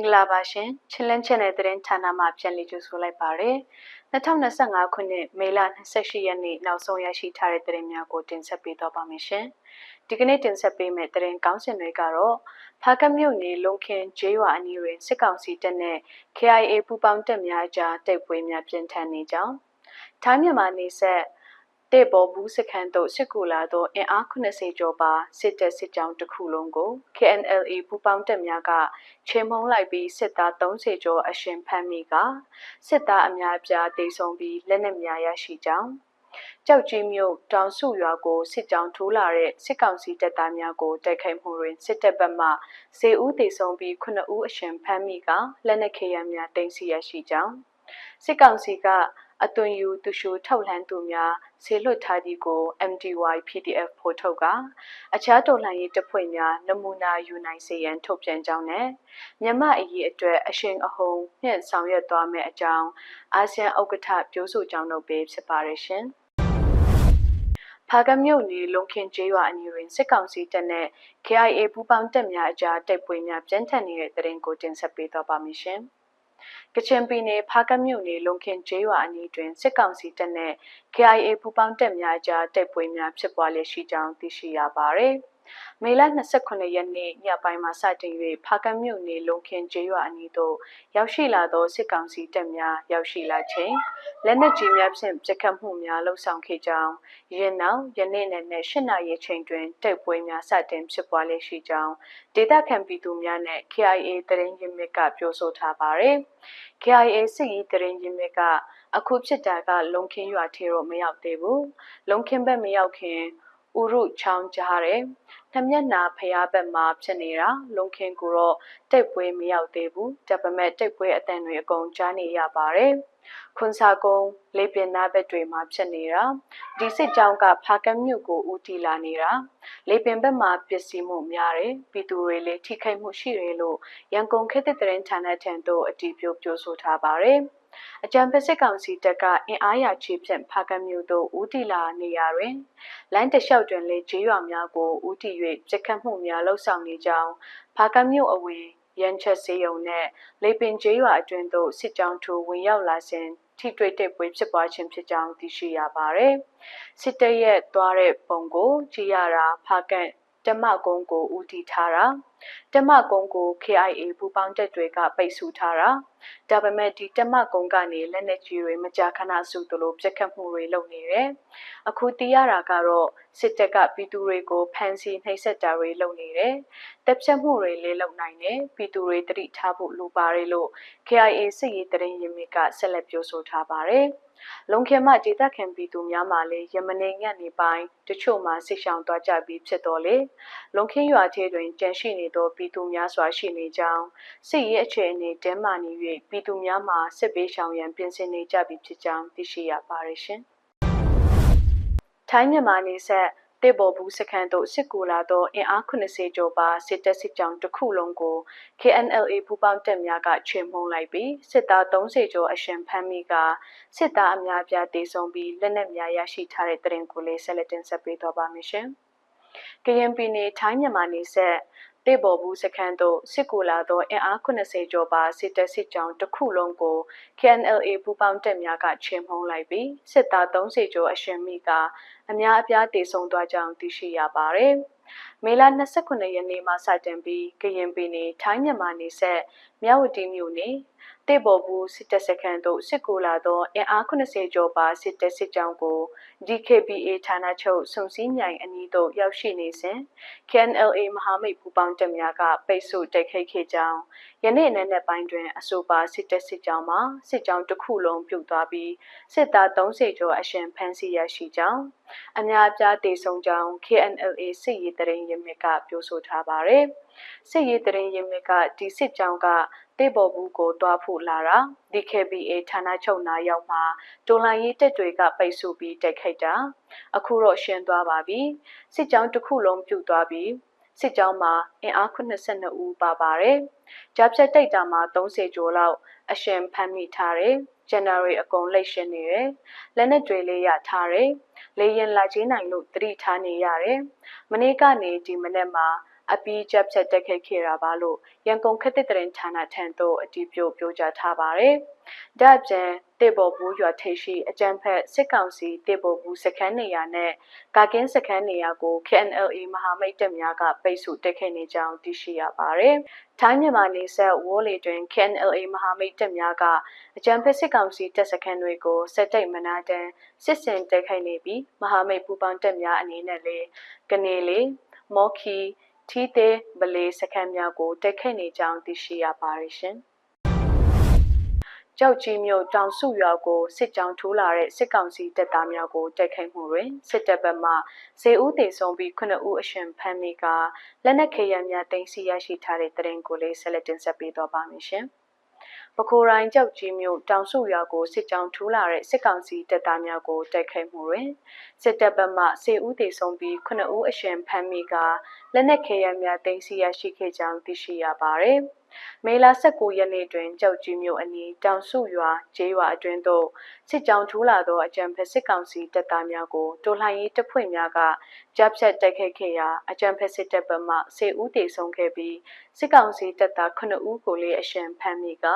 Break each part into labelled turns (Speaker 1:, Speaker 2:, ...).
Speaker 1: င်္ဂလာပါရှင်ချစ်လန်းချင်တဲ့သတင်းဌာနမှပြန်လည်ကြိုဆိုလိုက်ပါရစေ2025ခုနှစ်မေလ28ရက်နေ့နောက်ဆုံးရရှိထားတဲ့သတင်းများကိုတင်ဆက်ပေးသွားပါမယ်ရှင်ဒီကနေ့တင်ဆက်ပေးမယ့်သတင်းကောင်းစင်တွေကတော့ဖားကမြို့နယ်လုံခင်ဂျေးရွာအနီးတွင်စစ်ကောင်စီတပ်နဲ့ KIA ပူးပေါင်းတပ်များကြားတိုက်ပွဲများပြင်းထန်နေကြောင်းထိုင်းမြန်မာနေဆက် တဲ့ပေါ်ဘူးစခန်းသို့စစ်ကူလာသောအင်အား80ကျော်ပါစစ်တပ်စစ်ကြောင်းတစ်ခုလုံးကို KNLA ပူးပေါင်းတပ်များကချေမှုန်းလိုက်ပြီးစစ်သား30ကျော်အရှင်ဖမ်းမိကစစ်သားအများပြားတေဆုံးပြီးလက်နက်များရရှိကြောင်းကြောက်ကြီးမြို့တောင်စုရွာကိုစစ်ကြောင်းထိုးလာတဲ့စစ်ကောင်စီတပ်သားများကိုတိုက်ခိုက်မှုတွင်စစ်တပ်ဘက်မှစေဦးတေဆုံးပြီး9ဦးအရှင်ဖမ်းမိကလက်နက်ခဲယမ်းများတင်စီရရှိကြောင်းစစ်ကောင်စီက အသွင်ယူသူရှိုထောက်လှမ်းသူများဆေလွတ်ထားသည်ကို MDY PDF ဖော်ထုတ်ကအခြားတော်လှန်ရေးတပ်ဖွဲ့များနမူနာယူနိုင်စေရန်ထုတ်ပြန်ကြောင်းနဲ့မြမအရေးအတွက်အရှင်အဟုန်နှင့်ဆောင်ရွက်သွားမယ့်အကြောင်းအာဆီယံဥက္ကဋ္ဌပြောဆိုကြောင်းတို့ပဲဖြစ်ပါရရှင်ဖာကမြို့နယ်လုံခင်ကျေးရွာအနီးတွင်စစ်ကောင်စီတပ်နဲ့ KIA ပူးပေါင်းတပ်များအကြားတိုက်ပွဲများပြင်းထန်နေတဲ့တဲ့ရင်ကိုတင်ဆက်ပေးသွားပါမယ်ရှင်။ ကချင်ပြည်နယ်ဖားကတ်မြို့နယ်လုံခင်ကျေးရွာအနီးတွင်စစ်ကောင်စီတပ်နဲ့ KIA ပူးပေါင်းတပ်များကြားတိုက်ပွဲများဖြစ်ပွားလျက်ရှိကြောင်းသိရှိရပါသည်။ မေလ29ရက်နေ့ညပိုင်းမှာစတင်၍ဖားကတ်မြို့နယ်လုံခင်ကျေးရွာအနီးသို့ရောက်ရှိလာသောစစ်ကောင်စီတပ်များရောက်ရှိလာချိန်လက်နက်ကြီးများဖြင့်ပစ်ခတ်မှုများလှုပ်ဆောင်ခဲ့ကြောင်းယင်းနောက်ယနေ့နဲ့၈နာရီချိန်တွင်တိုက်ပွဲများစတင်ဖြစ်ပွားလျက်ရှိကြောင်းဒေသခံပြည်သူများနဲ့ KIA တရင်ရင်းမြစ်ကပြောဆိုထားပါရယ် KIA စစ်ရေးတရင်ရင်းမြစ်ကအခုဖြစ်တာကလုံခင်းရွာထဲတော့မရောက်သေးဘူးလုံခင်းဘက်မရောက်ခင် ဥရုချောင်းကြားတယ်။နှမျက်နာဖျားဘက်မှာဖြစ်နေတာလုံခင်းကိုတော့တိတ်ပွဲမရောက်သေးဘူး။ဒါပေမဲ့တိတ်ပွဲအတန်တွေအကုန်ကြားနေရပါတယ်။ခွန်စာကုန်းလေပင်နာဘက်တွေမှာဖြစ်နေတာဒီစစ်ကြောင်းကဖာကမ်းမြို့ကိုဦးတည်လာနေတာလေပင်ဘက်မှာပစ္စည်းမှုများတယ်ပြည်သူတွေလည်းထိခိုက်မှုရှိတယ်လို့ရန်ကုန်ခေတ်သစ်တရင်ဌာနထံသို့အတည်ပြုပြောဆိုထားပါတယ်။ အကြံဖက်စစ်ကောင်စီတပ်ကအင်အားရချေဖြန့်ဖာကမျိုးတို့ဦးတီလာနေရာတွင်လိုင်းတလျှောက်တွင်လေဂျေးရွာများကိုဦးတီ၍ပြက်ခတ်မှုများလှုပ်ဆောင်နေကြောင်းဖာကမျိုးအဝေးရန်ချက်စေးုံနဲ့လေပင်ကျေးရွာအတွင်းသို့စစ်ကြောင်းထိုးဝင်ရောက်လာစဉ်ထိတွေ့တဲ့ပွဲဖြစ်ပွားခြင်းဖြစ်ကြောင်းသိရှိရပါတယ်။စစ်တပ်ရဲ့သွားတဲ့ပုံကိုကြည့်ရတာဖာကန် တမကုန်းကိုဦးတည်ထားတာတမကုန်းကို KIA ပူပေါင်းတပ်တွေကပိတ်ဆို့ထားတာဒါပေမဲ့ဒီတမကုန်းကနေလက်နက်ကြီးတွေမကြာခဏစုသလိုပြက်ခတ်မှုတွေလုပ်နေတယ်အခုတီးရတာကတော့စစ်တပ်ကပြည်သူတွေကိုဖမ်းဆီးနှိပ်စက်တာတွေလုပ်နေတယ်တပ်ဖြတ်မှုတွေလည်းလုပ်နိုင်တယ်ပြည်သူတွေတတိထားဖို့လိုပါတယ်လို့ KIA စစ်ရေးတရင်ရင်းမြစ်ကဆက်လက်ပြောဆိုထားပါတယ် လုံခင်မှဒေသခံပြည်သူများမှလည်းယမနေညနေပိုင်းတချို့မှဆိတ်ရှောင်သွားကြပြီးဖြစ်တော်လေလုံခင်ရွာထဲတွင်တန်ရှိနေသောပြည်သူများစွာရှိနေကြောင်းစစ်ရေးအခြေအနေတင်းမာနေ၍ပြည်သူများမှစစ်ပေးရှောင်ရန်ပြင်ဆင်နေကြပြီဖြစ်ကြောင်းသိရှိရပါတယ်ရှင်ထိုင်းမြန်မာနေဆက် တေဘော်ဘူးစခန်းသို့စစ်ကူလာသောအင်အား80ကျော်ပါစစ်တပ်စစ်ကြောင်းတစ်ခုလုံးကို KNLA ပူးပေါင်းတပ်များကချေမှုန်းလိုက်ပြီးစစ်သား30ကျော်အရှင်ဖမ်းမိကစစ်သားအများပြားတေဆုံးပြီးလက်နက်များရရှိထားတဲ့တရင်ကိုလေးဆက်လက်တင်ဆက်ပေးသွားပါမယ်ရှင်။ကရင်ပြည်နယ်ထိုင်းမြန်မာနယ်စပ် တေဘော်ဘူးစခန်းသို့စစ်ကူလာသောအင်အား80ကျော်ပါစစ်တပ်စစ်ကြောင်းတစ်ခုလုံးကို KNLA ပူးပေါင်းတပ်များကချေမှုန်းလိုက်ပြီးစစ်သား30ကျော်အရှင်မိကအများအပြားတေဆုံးသွားကြောင်းသိရှိရပါတယ်။ မေလ29ရက်နေ့မှစတင်ပြီးကရင်ပြည်နယ်ထိုင်းမြန်မာနယ်စပ်မြဝတီမြို့နယ်တေဘော်ဘူးစစ်တပ်စခန်းသို့စစ်ကူလာသောအင်အား80ကျော်ပါစစ်တပ်စစ်ကြောင်းကို DKBA ဌာနချုပ်စုံစည်းမြိုင်အနီးသို့ရောက်ရှိနေစဉ် KNLA မဟာမိတ်ပူးပေါင်းတပ်များကပိတ်ဆို့တိုက်ခိုက်ခဲ့ကြောင်းယနေ့နေ့နဲ့ပိုင်းတွင်အဆိုပါစစ်တပ်စစ်ကြောင်းမှာစစ်ကြောင်းတစ်ခုလုံးပြုတ်သွားပြီးစစ်သား30ကျော်အရှင်ဖမ်းဆီးရရှိကြောင်း အများအပြားတေဆုံးကြောင်း KNLA စစ်ရေးတရင်ရမြစ်ကပြောဆိုထားပါတယ်။စစ်ရေးတရင်ရမြစ်ကဒီစစ်ကြောင်းကတေဘော်ဘူးကိုတွားဖို့လာတာ DKBA ဌာနချုပ်နာရောက်မှာတွန်လိုင်းရေးတက်တွေကပိတ်ဆို့ပြီးတိုက်ခိုက်တာအခုတော့ရှင်းသွားပါပြီစစ်ကြောင်းတစ်ခုလုံးပြုတ်သွားပြီးစစ်ကြောင်းမှာအင်အား82ဦးပါပါတယ်။ကြားဖြတ်တိုက်တာမှာ30ကျော်လောက်အရှင်ဖမ်းမိထားတယ်။ January အကုန်လိတ်ရှင်းနေတယ်။လက်နက်တွေလေးရထားတယ်။လေရင်လာချင်းနိုင်လို့တတိထားနေရတယ်။မနေ့ကနေဒီမနေ့မှာ အပီးကျပ်ချက်တက်ခဲ့ခဲ့တာပါလို့ရန်ကုန်ခက်တဲ့တရင်ဌာနထံသို့အတည်ပြုပြောကြားထားပါတယ်။ဒါ့အပြင်တေဘော်ဘူးရွာထိပ်ရှိအကြံဖက်စစ်ကောင်စီတေဘော်ဘူးစခန်းနေရာနဲ့ကာကင်းစခန်းနေရာကို KNLA မဟာမိတ်တပ်များကပိတ်ဆို့တက်ခဲ့နေကြောင်းသိရှိရပါတယ်။ထိုင်းမြန်မာနေဆက်ဝေါ်လီတွင် KNLA မဟာမိတ်တပ်များကအကြံဖက်စစ်ကောင်စီတပ်စခန်းတွေကိုစက်တိတ်မနာတန်စစ်စင်တက်ခိုက်နေပြီးမဟာမိတ်ပူးပေါင်းတပ်များအနေနဲ့လည်းကနေလေမော်ခီ ထီးသေးဗလေးစခန်းများကိုတက်ခိုက်နေကြောင်းသိရှိရပါတယ်ရှင်။ကြောက်ကြီးမြို့တောင်စုရွာကိုစစ်ကြောင်းထိုးလာတဲ့စစ်ကောင်စီတပ်သားများကိုတိုက်ခိုက်မှုတွင်စစ်တပ်ဘက်မှစေဦးတေဆုံးပြီး9ဦးအရှင်ဖမ်းမိကလက်နက်ခဲယမ်းများတင်စီရရှိထားတဲ့တရင်ကိုလေးဆက်လက်တင်ဆက်ပေးတော့ပါမယ်ရှင်။ ပခိုရိုင်းကြောက်ကြီးမြို့တောင်စုရွာကိုစစ်ကြောင်းထူလာတဲ့စစ်ကောင်စီတပ်သားများကိုတိုက်ခိုက်မှုတွင်စစ်တပ်ဘက်မှစေဦးတေဆုံးပြီး9ဦးအရှင်ဖမ်းမိကလက်နက်ခဲယမ်းများတင်စီရရှိခဲ့ကြောင်းသိရှိရပါသည်။မေလ19ရက်နေ့တွင်ကြောက်ကြီးမြို့အနီးတောင်စုရွာကျေးရွာအတွင်းသို့ စစ်ကြောင်းထူလာသောအကြံဖက်စစ်ကောင်စီတပ်သားများကိုတိုလှန်ရေးတပ်ဖွဲ့များကကြားဖြတ်တိုက်ခိုက်ခဲ့ရာအကြံဖက်စစ်တပ်ဘက်မှ10ဦးတေဆုံးခဲ့ပြီးစစ်ကောင်စီတပ်သား9ဦးကိုလည်းအရှံဖမ်းမိက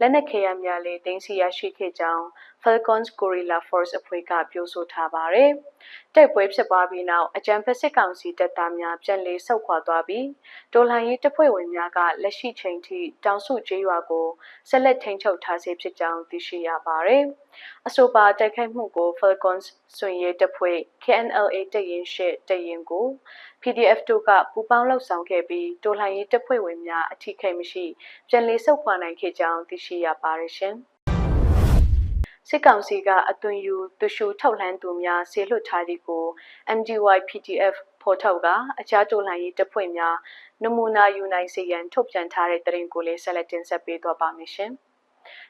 Speaker 1: လက်နက်ခဲယမ်းများလည်းတင်စီရရှိခဲ့ကြောင်း Falcons Guerrilla Force အဖွဲ့ကပြောဆိုထားပါတယ်။တိုက်ပွဲဖြစ်ပွားပြီးနောက်အကြံဖက်စစ်ကောင်စီတပ်သားများပြန်လည်ဆုတ်ခွာသွားပြီးတိုလှန်ရေးတပ်ဖွဲ့ဝင်များကလက်ရှိချိန်ထိတောင်စုကျေးရွာကိုဆက်လက်ထိန်းချုပ်ထားဆဲဖြစ်ကြောင်းသိရှိရပါတယ်။ အဆိုပါတိုက်ခိုက်မှုကို Falcons စွန်ရေးတပ်ဖွဲ့ KNLA တပ်ရင်းရှိတပ်ရင်းကို PDF တို့ကပူးပေါင်းလှုပ်ဆောင်ခဲ့ပြီးတိုလှန်ရေးတပ်ဖွဲ့ဝင်များအထိခိုက်မရှိပြန်လည်ဆုတ်ခွာနိုင်ခဲ့ကြောင်းသိရှိရပါတယ်ရှင်။စစ်ကောင်စီကအသွင်ယူတ िश ူထောက်လှမ်းသူများဆေလွတ်ထားသည်ကို MDY PDF ဖော်ထုတ်ကအခြားတိုလှန်ရေးတပ်ဖွဲ့များနမူနာယူနိုင်စေရန်ထုတ်ပြန်ထားတဲ့သတင်းကိုလည်းဆက်လက်တင်ဆက်ပေးသွားပါမယ်ရှင်။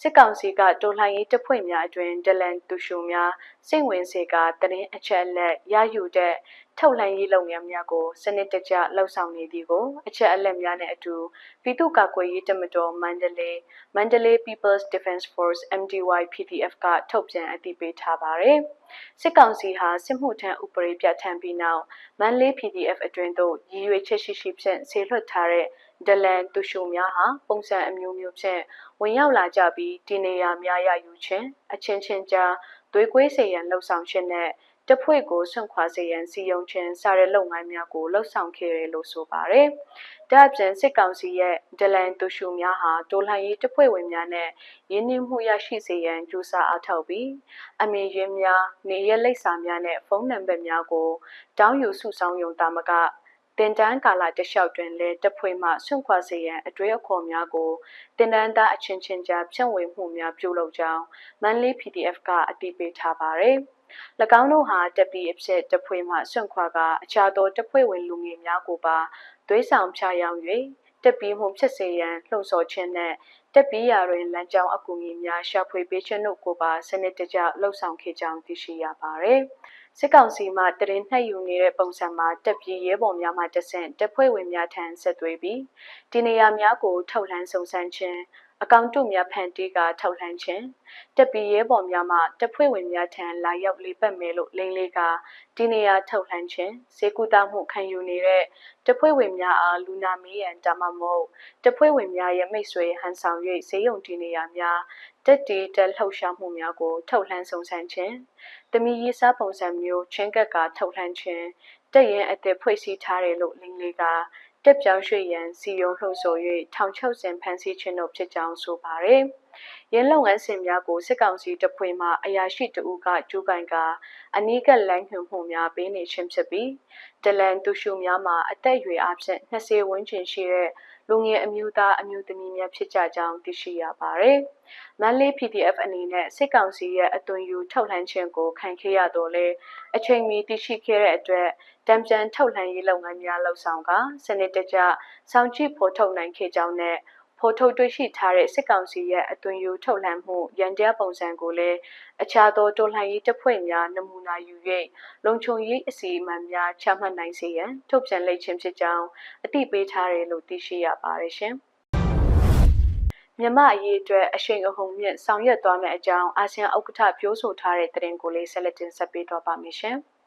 Speaker 1: စစ်ကောင်စီကတော်လှန်ရေးတပ်ဖွဲ့များအတွင်ဒလန်သူရှုများစိတ်ဝင်စေကတရင်အချက်လက်ရယူတဲ့ထုတ်လှန်ရေးလုပ်ငန်းများကိုစနစ်တကျလှုပ်ဆောင်နေသည်ကိုအချက်အလက်များနဲ့အတူပြည်သူ့ကာကွယ်ရေးတပ်မတော်မန္တလေး Mandalay People's Defense Force MDY PDF ကထုတ်ပြန်အသိပေးထားပါတယ်။စစ်ကောင်စီဟာစစ်မှုထမ်းဥပဒေပြဋ္ဌာန်းပြီးနောက်မန္တလေး PDF အတွင်းသို့ရည်ရွယ်ချက်ရှိရှိဖြင့်ဆေလွှတ်ထားတဲ့ ဒလန်သူရှုများဟာပုံစံအမျိုးမျိုးဖြင့်ဝင်ရောက်လာကြပြီးဒီနေရာများရယူခြင်းအချင်းချင်းကြားသွေးကွေးစေရန်လှုံ့ဆော်ခြင်းနဲ့တဖွဲ့ကိုဆွန့်ခွာစေရန်စီယုံခြင်းစတဲ့လုပ်ငန်းများကိုလှုပ်ဆောင်ခဲ့တယ်လို့ဆိုပါတယ်။ဒါ့အပြင်စစ်ကောင်စီရဲ့ဒလန်တူရှူများဟာတိုလှန်ရေးတပ်ဖွဲ့ဝင်များနဲ့ရင်းနှီးမှုရရှိစေရန်ကြိုးစားအားထုတ်ပြီးအမည်ရင်းများနေရလိပ်စာများနဲ့ဖုန်းနံပါတ်များကိုတောင်းယူစုဆောင်းယုံတာမက တင်တန်းကာလတလျှောက်တွင်လည်းတဖွဲ့မှဆွန့်ခွာစေရန်အတွေ့အခေါ်များကိုတင်တန်းသားအချင်းချင်းကြားဖြန့်ဝေမှုများပြုလုပ်ကြောင်းမန်လေး PDF ကအတည်ပြုထားပါတယ်။၎င်းတို့ဟာတပီအဖြစ်တဖွဲ့မှဆွန့်ခွာကအခြားသောတဖွဲ့ဝင်လူငယ်များကိုပါသွေးဆောင်ဖြာရောင်း၍တက်ပြီးမှုဖြစ်စေရန်လှုံ့ဆော်ခြင်းနဲ့တက်ပြီးရာတွင်လမ်းကြောင်းအကူအညီများရှာဖွေပေးခြင်းတို့ကိုပါစနစ်တကျလှုံ့ဆော်ခဲ့ကြောင်းသိရှိရပါတယ်။ စစ်ကောင်စီမှတရင်နှက်ယူနေတဲ့ပုံစံမှာတပ်ပြည်ရဲဘော်များမှတဆင့်တပ်ဖွဲ့ဝင်များထံဆက်သွေးပြီးဒီနေရာများကိုထောက်လှမ်းစုံစမ်းခြင်းအကောင့်တုများဖန်တီးကထောက်လှမ်းခြင်းတပ်ပြည်ရဲဘော်များမှတပ်ဖွဲ့ဝင်များထံလာရောက်လေးပတ်မယ်လို့လိမ့်လေးကဒီနေရာထောက်လှမ်းခြင်းစေကူတာမှုခံယူနေတဲ့တပ်ဖွဲ့ဝင်များအားလူနာမေးရန်ဒါမှမဟုတ်တပ်ဖွဲ့ဝင်များရဲ့မိတ်ဆွေဟန်ဆောင်၍ဈေးရုံဒီနေရာများ တက်တီတက်လှုပ်ရှားမှုများကို ထုတ်လှမ်းစုံစမ်းခြင်းတမီရေးစားပုံစံမျိုးချင်းကက်ကထုတ်လှမ်းခြင်းတက်ရင်အသက်ဖွဲ့စည်းထားတယ်လို့လင်းလေးကတက်ပြောင်းရွှေ့ရန်စီယုံလှုံ့ဆော်၍ထောင်ချောက်စင်ဖန်ဆီးခြင်းတို့ဖြစ်ကြောင်းဆိုပါတယ်။ရင်းလုပ်ငန်းစဉ်များကိုစစ်ကောင်စီတပ်ဖွဲ့မှအရာရှိတဦးကကျူးကန်ကအနီးကပ်လမ်းညွှန်မှုများပေးနေခြင်းဖြစ်ပြီးဒလန်သူရှုများမှာအသက်အရွယ်အဖြစ်20ဝန်းကျင်ရှိတဲ့ လူငယ်အမျိုးသားအမျိုးသမီးများဖြစ်ကြကြောင်းသိရှိရပါတယ်။မန်လေး PDF အနေနဲ့စစ်ကောင်စီရဲ့အသွင်ယူထုတ်လှမ်းခြင်းကိုခံခဲ့ရတော့လေအချိန်မီသိရှိခဲ့တဲ့အတွက်တံပြန်ထုတ်လှမ်းရေးလုပ်ငန်းများလှုပ်ဆောင်ကစနစ်တကျစောင့်ကြည့်ဖော်ထုတ်နိုင်ခဲ့ကြောင်းနဲ့ ဖော်ထုတ်တွေ့ရှိထားတဲ့စစ်ကောင်စီရဲ့အသွင်ယူထုတ်လှမ်းမှုရန်တရားပုံစံကိုလည်းအခြားသောတော်လှန်ရေးတပ်ဖွဲ့များနမူနာယူ၍လုံခြုံရေးအစီအမံများချမှတ်နိုင်စေရန်ထုတ်ပြန်လိုက်ခြင်းဖြစ်ကြောင်းအသိပေးထားတယ်လို့သိရှိရပါတယ်ရှင်။မြမအရေးအတွက်အရှိန်အဟုန်မြင့်ဆောင်ရွက်သွားမယ့်အကြောင်းအာဆီယံဥက္ကဋ္ဌပြောဆိုထားတဲ့သတင်းကိုလေးဆက်လက်တင်ဆက်ပေးတော့ပါမယ်ရှင်။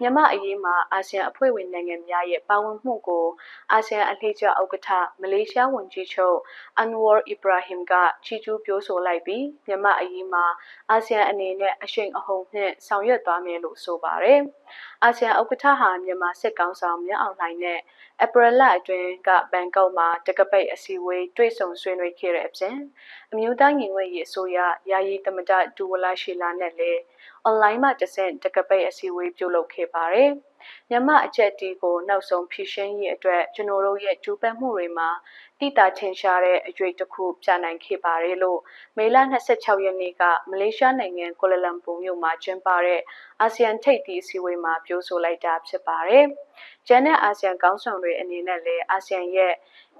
Speaker 1: မြန်မာအရေးမှာအာဆီယံအဖွဲ့ဝင်နိုင်ငံများရဲ့ပါဝင်မှုကိုအာဆီယံအလှည့်ကျဥက္ကဋ္ဌမလေးရှားဝန်ကြီးချုပ်အန်ဝါအီဘရာဟင်ကချီးကျူးပြောဆိုလိုက်ပြီးမြန်မာအရေးမှာအာဆီယံအနေနဲ့အရှိန်အဟုန်နဲ့ဆောင်ရွက်သွားမယ်လို့ဆိုပါတယ်။အာဆီယံဥက္ကဋ္ဌဟာမြန်မာစစ်ကောင်ဆောင်မြအောင်လှိုင်နဲ့ ဧပြီလအတွင်းကဘန်ကောက်မှာတကပိတ်အစည်းအဝေးတွေ့ဆုံဆွေးနွေးခဲ့တဲ့အပြင်အမျိုးသားညီညွတ်ရေးအစိုးရယာယီသမ္မတဒူဝလာရှီလာနဲ့လည်းအွန်လိုင်းမှာတဆင့်တကပိတ်အစည်းအဝေးပြုလုပ်ခဲ့ပါတယ်။မြန်မာအချက်တီကိုနောက်ဆုံးဖြည့်ရှင်းရေးအတွက်ကျွန်တော်တို့ရဲ့ကြိုးပမ်းမှုတွေမှာတိတာထင်ရှားတဲ့အရွေတစ်ခုပြနိုင်ခဲ့ပါတယ်လို့မေလ26ရက်နေ့ကမလေးရှားနိုင်ငံကိုလလမ်ပူမြို့မှာကျင်းပတဲ့အာဆီယံထိပ်သီးအစည်းအဝေးမှာပြောဆိုလိုက်တာဖြစ်ပါတယ်။ကျန်တဲ့အာဆီယံကောင်းဆောင်တွေအနေနဲ့လည်းအာဆီယံရဲ့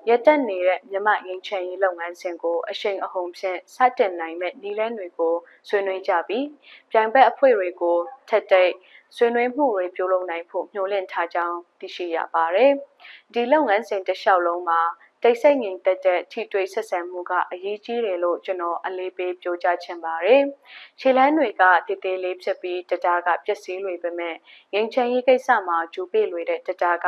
Speaker 1: ရက်တက်နေတဲ့မြမငင်းချင်ရေးလုပ်ငန်းစဉ်ကိုအရှိန်အဟုန်ဖြင့်စတင်နိုင်မဲ့နည်းလမ်းတွေကိုဆွေးနွေးကြပြီးပြိုင်ဘက်အဖွဲ့တွေကိုထက်တိတ် ဆွေးနွေးမှုတွေပြုလုပ်နိုင်ဖို့မျှော်လင့်ထားကြောင်းသိရှိရပါတယ်။ဒီလုပ်ငန်းစဉ်တစ်လျှောက်လုံးမှာ တိတ်ဆိတ်ငြိမ်သက်တဲ့ထိတွေ့ဆက်ဆံမှုကအရေးကြီးတယ်လို့ကျွန်တော်အလေးပေးပြောကြားချင်ပါတယ်။ခြေလမ်းတွေကတည်တည်လေးဖြစ်ပြီးတတားကပျက်စီးလွေပေမဲ့ငြိမ်ချမ်းရေးကိစ္စမှာဂျူပေလွေတဲ့တတားက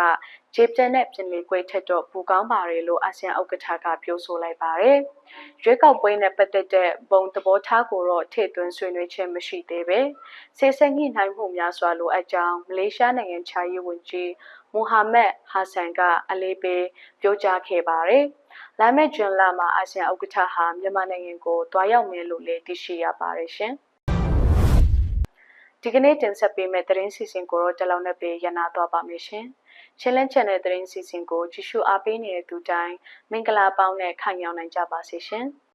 Speaker 1: ဂျေပြန်နဲ့ပြင်လီကွေးထက်တော့ပူကောင်းပါတယ်လို့အာဆီယံဥက္ကဋ္ဌကပြောဆိုလိုက်ပါတယ်။ရွေးကောက်ပွဲနဲ့ပတ်သက်တဲ့ဘုံသဘောထားကိုတော့ထည့်သွင်းဆွေးနွေးခြင်းမရှိသေးပဲ။ဆေးဆက်ညှိနှိုင်းမှုများစွာလိုအပ်ကြောင်းမလေးရှားနိုင်ငံခြားရေးဝန်ကြီး မူဟာမက်ဟာဆန်ကအလေးပေးပြောကြားခဲ့ပါတယ်။လာမယ့်ဂျွန်လမှာအာဆီယံဥက္ကဋ္ဌဟာမြန်မာနိုင်ငံကိုတွားရောက်မယ်လို့လည်းသိရှိရပါတယ်ရှင်။ဒီကနေ့တင်ဆက်ပေးမယ့်သတင်းစီစဉ်ကိုတော့တလုံးနဲ့ပေးရနာသွားပါမယ်ရှင်။ချင်းလန်းချန်တဲ့သတင်းစီစဉ်ကိုကြည့်ရှုအားပေးနေတဲ့သူတိုင်းမင်္ဂလာပေါင်းနဲ့ခံရောက်နိုင်ကြပါစေရှင်။